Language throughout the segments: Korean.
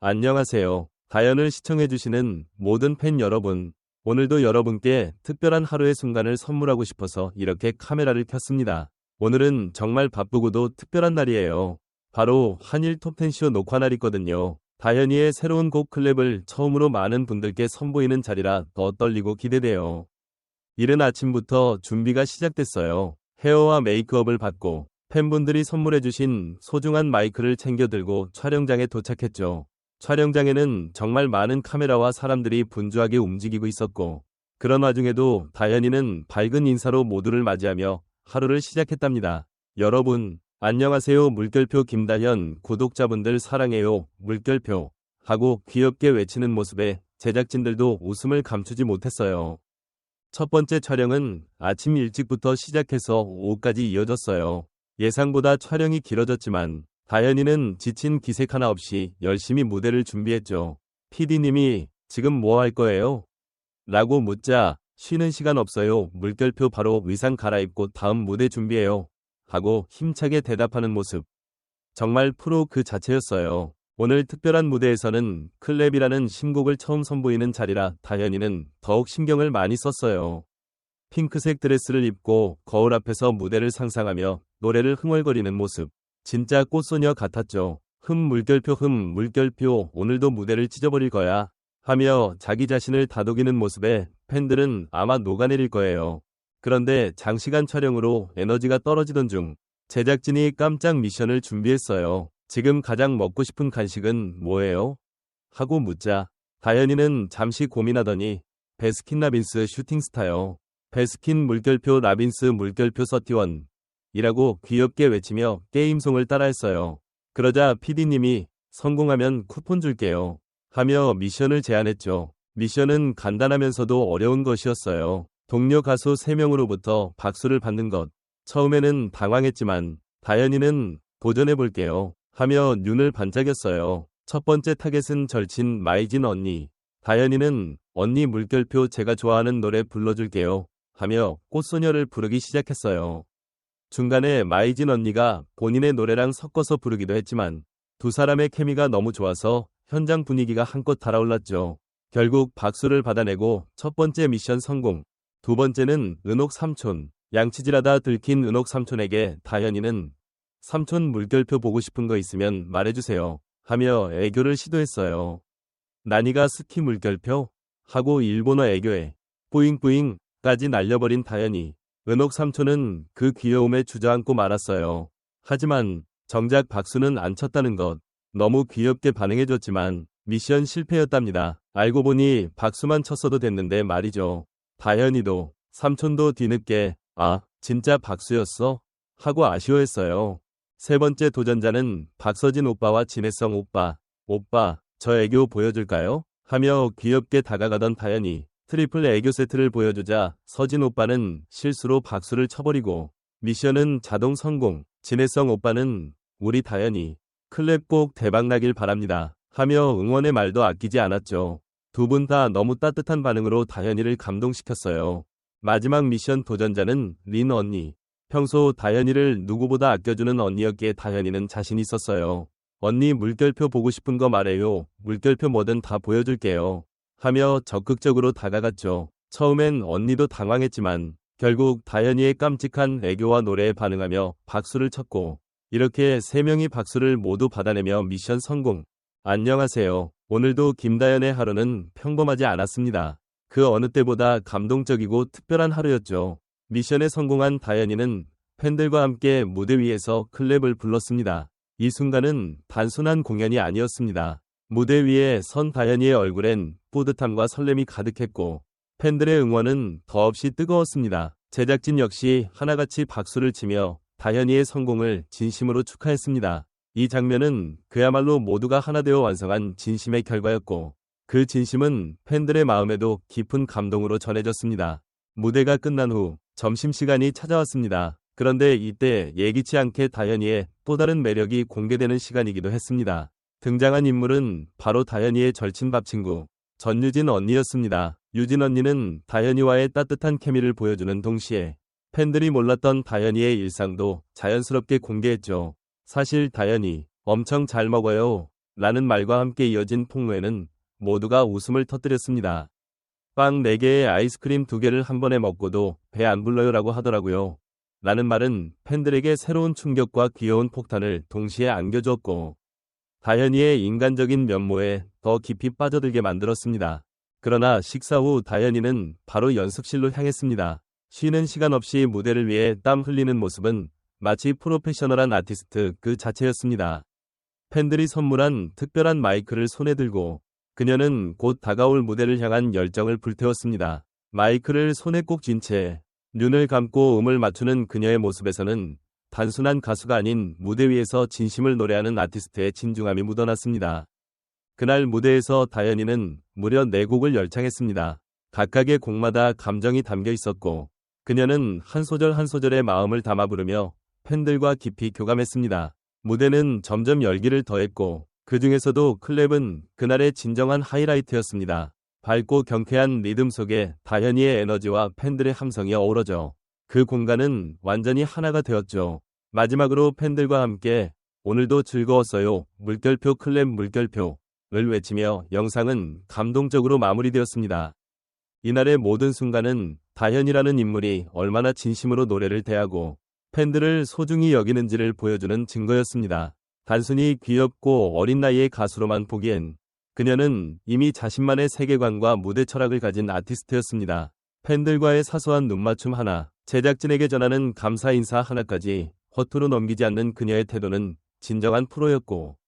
안녕하세요. 다연을 시청해주시는 모든 팬 여러분. 오늘도 여러분께 특별한 하루의 순간을 선물하고 싶어서 이렇게 카메라를 켰습니다. 오늘은 정말 바쁘고도 특별한 날이에요. 바로 한일 톱텐쇼 녹화 날이거든요. 다현이의 새로운 곡 클랩을 처음으로 많은 분들께 선보이는 자리라 더 떨리고 기대돼요. 이른 아침부터 준비가 시작됐어요. 헤어와 메이크업을 받고 팬분들이 선물해주신 소중한 마이크를 챙겨 들고 촬영장에 도착했죠. 촬영장에는 정말 많은 카메라와 사람들이 분주하게 움직이고 있었고, 그런 와중에도 다현이는 밝은 인사로 모두를 맞이하며 하루를 시작했답니다. 여러분, 안녕하세요. 물결표 김다현 구독자분들 사랑해요. 물결표 하고 귀엽게 외치는 모습에 제작진들도 웃음을 감추지 못했어요. 첫 번째 촬영은 아침 일찍부터 시작해서 오후까지 이어졌어요. 예상보다 촬영이 길어졌지만 다현이는 지친 기색 하나 없이 열심히 무대를 준비했죠. PD님이 지금 뭐 할 거예요? 라고 묻자 쉬는 시간 없어요. 물결표 바로 의상 갈아입고 다음 무대 준비해요. 하고 힘차게 대답하는 모습. 정말 프로 그 자체였어요. 오늘 특별한 무대에서는 클랩이라는 신곡을 처음 선보이는 자리라 다현이는 더욱 신경을 많이 썼어요. 핑크색 드레스를 입고 거울 앞에서 무대를 상상하며 노래를 흥얼거리는 모습. 진짜 꽃소녀 같았죠. 흠 물결표 흠 물결표 오늘도 무대를 찢어버릴 거야. 하며 자기 자신을 다독이는 모습에 팬들은 아마 녹아내릴 거예요. 그런데 장시간 촬영으로 에너지가 떨어지던 중 제작진이 깜짝 미션을 준비했어요. 지금 가장 먹고 싶은 간식은 뭐예요? 하고 묻자 다현이는 잠시 고민하더니 베스킨 라빈스 슈팅스타요. 베스킨 물결표 라빈스 물결표 서티원 이라고 귀엽게 외치며 게임송을 따라했어요. 그러자 PD님이 성공하면 쿠폰 줄게요. 하며 미션을 제안했죠. 미션은 간단하면서도 어려운 것이었어요. 동료 가수 3명으로부터 박수를 받는 것. 처음에는 당황했지만 다현이는 도전해 볼게요. 하며 눈을 반짝였어요. 첫 번째 타겟은 절친 마이진 언니. 다현이는 언니 물결표 제가 좋아하는 노래 불러줄게요. 하며 꽃소녀를 부르기 시작했어요. 중간에 마이진 언니가 본인의 노래랑 섞어서 부르기도 했지만 두 사람의 케미가 너무 좋아서 현장 분위기가 한껏 달아올랐죠. 결국 박수를 받아내고 첫 번째 미션 성공. 두 번째는 은옥 삼촌. 양치질하다 들킨 은옥 삼촌에게 다현이는 삼촌 물결표 보고 싶은 거 있으면 말해주세요. 하며 애교를 시도했어요. 나니가 스키 물결표? 하고 일본어 애교에 뿌잉뿌잉까지 날려버린 다현이. 은옥 삼촌은 그 귀여움에 주저앉고 말았어요. 하지만 정작 박수는 안 쳤다는 것. 너무 귀엽게 반응해줬지만 미션 실패였답니다. 알고 보니 박수만 쳤어도 됐는데 말이죠. 다현이도 삼촌도 뒤늦게 아 진짜 박수였어? 하고 아쉬워했어요. 세 번째 도전자는 박서진 오빠와 진혜성 오빠. 오빠 저 애교 보여줄까요? 하며 귀엽게 다가가던 다현이 트리플 애교 세트를 보여주자 서진 오빠는 실수로 박수를 쳐버리고 미션은 자동 성공. 진혜성 오빠는 우리 다현이 클랩 꼭 대박나길 바랍니다. 하며 응원의 말도 아끼지 않았죠. 두 분 다 너무 따뜻한 반응으로 다현이를 감동시켰어요. 마지막 미션 도전자는 린 언니. 평소 다현이를 누구보다 아껴주는 언니였기에 다현이는 자신 있었어요. 언니 물결표 보고 싶은 거 말해요. 물결표 뭐든 다 보여줄게요. 하며 적극적으로 다가갔죠. 처음엔 언니도 당황했지만 결국 다현이의 깜찍한 애교와 노래에 반응하며 박수를 쳤고 이렇게 세 명이 박수를 모두 받아내며 미션 성공. 안녕하세요. 오늘도 김다현의 하루는 평범하지 않았습니다. 그 어느 때보다 감동적이고 특별한 하루였죠. 미션에 성공한 다현이는 팬들과 함께 무대 위에서 클랩을 불렀습니다. 이 순간은 단순한 공연이 아니었습니다. 무대 위에 선 다현이의 얼굴엔 뿌듯함과 설렘이 가득했고 팬들의 응원은 더없이 뜨거웠습니다. 제작진 역시 하나같이 박수를 치며 다현이의 성공을 진심으로 축하했습니다. 이 장면은 그야말로 모두가 하나 되어 완성한 진심의 결과였고 그 진심은 팬들의 마음에도 깊은 감동으로 전해졌습니다. 무대가 끝난 후 점심시간이 찾아왔습니다. 그런데 이때 예기치 않게 다현이의 또 다른 매력이 공개되는 시간이기도 했습니다. 등장한 인물은 바로 다현이의 절친 밥 친구 전유진 언니였습니다. 유진 언니는 다현이와의 따뜻한 케미를 보여주는 동시에 팬들이 몰랐던 다현이의 일상도 자연스럽게 공개했죠. 사실 다현이 엄청 잘 먹어요. 라는 말과 함께 이어진 폭로에는 모두가 웃음을 터뜨렸습니다. 빵 4개에 아이스크림 2개를 한 번에 먹고도 배 안 불러요 라고 하더라고요. 라는 말은 팬들에게 새로운 충격과 귀여운 폭탄을 동시에 안겨주었고 다현이의 인간적인 면모에 더 깊이 빠져들게 만들었습니다. 그러나 식사 후 다현이는 바로 연습실로 향했습니다. 쉬는 시간 없이 무대를 위해 땀 흘리는 모습은 마치 프로페셔널한 아티스트 그 자체였습니다. 팬들이 선물한 특별한 마이크를 손에 들고 그녀는 곧 다가올 무대를 향한 열정을 불태웠습니다. 마이크를 손에 꼭 쥔 채 눈을 감고 음을 맞추는 그녀의 모습에서는 단순한 가수가 아닌 무대 위에서 진심을 노래하는 아티스트의 진중함이 묻어났습니다. 그날 무대에서 다현이는 무려 4곡을 열창했습니다. 각각의 곡마다 감정이 담겨 있었고 그녀는 한 소절 한 소절의 마음을 담아 부르며 팬들과 깊이 교감했습니다. 무대는 점점 열기를 더했고 그 중에서도 클랩은 그날의 진정한 하이라이트였습니다. 밝고 경쾌한 리듬 속에 다현이의 에너지와 팬들의 함성이 어우러져 그 공간은 완전히 하나가 되었죠. 마지막으로 팬들과 함께 오늘도 즐거웠어요. 물결표 클랩 물결표를 외치며 영상은 감동적으로 마무리되었습니다. 이날의 모든 순간은 다현이라는 인물이 얼마나 진심으로 노래를 대하고 팬들을 소중히 여기는지를 보여주는 증거였습니다. 단순히 귀엽고 어린 나이의 가수로만 보기엔 그녀는 이미 자신만의 세계관과 무대 철학을 가진 아티스트였습니다. 팬들과의 사소한 눈맞춤 하나, 제작진에게 전하는 감사 인사 하나까지 허투루 넘기지 않는 그녀의 태도는 진정한 프로였고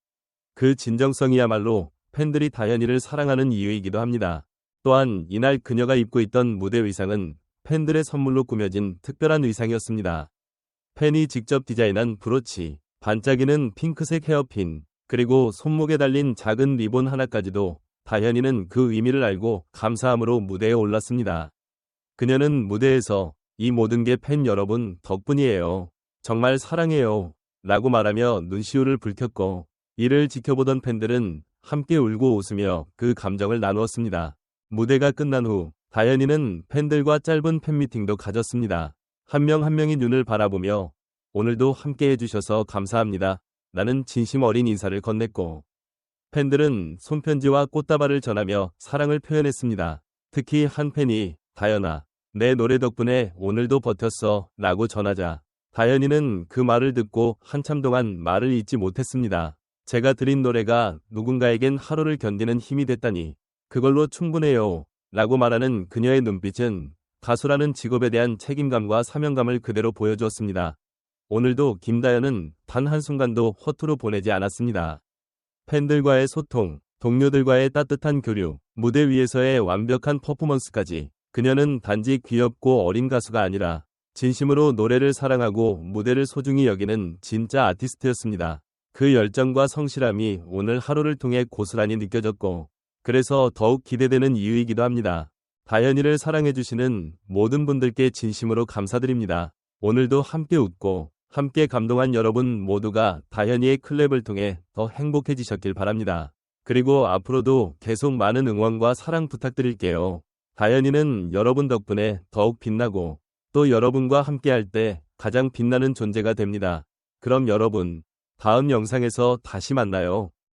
그 진정성이야말로 팬들이 다현이를 사랑하는 이유이기도 합니다. 또한 이날 그녀가 입고 있던 무대 의상은 팬들의 선물로 꾸며진 특별한 의상이었습니다. 팬이 직접 디자인한 브로치, 반짝이는 핑크색 헤어핀, 그리고 손목에 달린 작은 리본 하나까지도 다현이는 그 의미를 알고 감사함으로 무대에 올랐습니다. 그녀는 무대에서 이 모든 게 팬 여러분 덕분이에요. 정말 사랑해요. 라고 말하며 눈시울을 붉혔고 이를 지켜보던 팬들은 함께 울고 웃으며 그 감정을 나누었습니다. 무대가 끝난 후 다현이는 팬들과 짧은 팬미팅도 가졌습니다. 한 명한 명이 눈을 바라보며 오늘도 함께 해주셔서 감사합니다. 라는 진심 어린 인사를 건넸고 팬들은 손편지와 꽃다발을 전하며 사랑을 표현했습니다. 특히 한 팬이 다현아 내 노래 덕분에 오늘도 버텼어 라고 전하자 다현이는 그 말을 듣고 한참 동안 말을 잇지 못했습니다. 제가 드린 노래가 누군가에겐 하루를 견디는 힘이 됐다니 그걸로 충분해요 라고 말하는 그녀의 눈빛은 가수라는 직업에 대한 책임감과 사명감을 그대로 보여주었습니다. 오늘도 김다현은 단 한순간도 허투루 보내지 않았습니다. 팬들과의 소통, 동료들과의 따뜻한 교류, 무대 위에서의 완벽한 퍼포먼스까지 그녀는 단지 귀엽고 어린 가수가 아니라 진심으로 노래를 사랑하고 무대를 소중히 여기는 진짜 아티스트였습니다. 그 열정과 성실함이 오늘 하루를 통해 고스란히 느껴졌고 그래서 더욱 기대되는 이유이기도 합니다. 다현이를 사랑해주시는 모든 분들께 진심으로 감사드립니다. 오늘도 함께 웃고 함께 감동한 여러분 모두가 다현이의 클랩을 통해 더 행복해지셨길 바랍니다. 그리고 앞으로도 계속 많은 응원과 사랑 부탁드릴게요. 다현이는 여러분 덕분에 더욱 빛나고 또 여러분과 함께할 때 가장 빛나는 존재가 됩니다. 그럼 여러분, 다음 영상에서 다시 만나요.